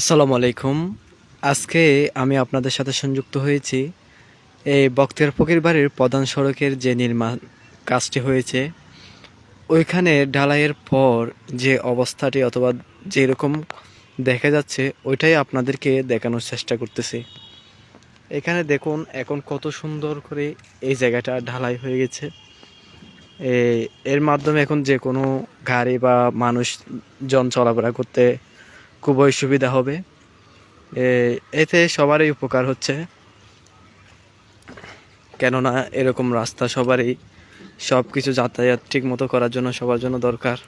আসসালামু আলাইকুম। আজকে আমি আপনাদের সাথে সংযুক্ত হয়েছি এই বক্তিয়ার ফকির বাড়ির প্রধান সড়কের যে নির্মাণ কাজটি হয়েছে, ওইখানে ঢালাইয়ের পর যে অবস্থাটি অথবা যেরকম দেখা যাচ্ছে, ওইটাই আপনাদেরকে দেখানোর চেষ্টা করতেছি। এখানে দেখুন, এখন কত সুন্দর করে এই জায়গাটা ঢালাই হয়ে গেছে। এর মাধ্যমে এখন যে কোনো গাড়ি বা মানুষ জন চলাফেরা করতে খুবই সুবিধা হবে। এতে সবারই উপকার হচ্ছে। কেননা এরকম রাস্তা সবারই সব কিছু যাতায়াত ঠিক মতো করার জন্য সবার জন্য দরকার।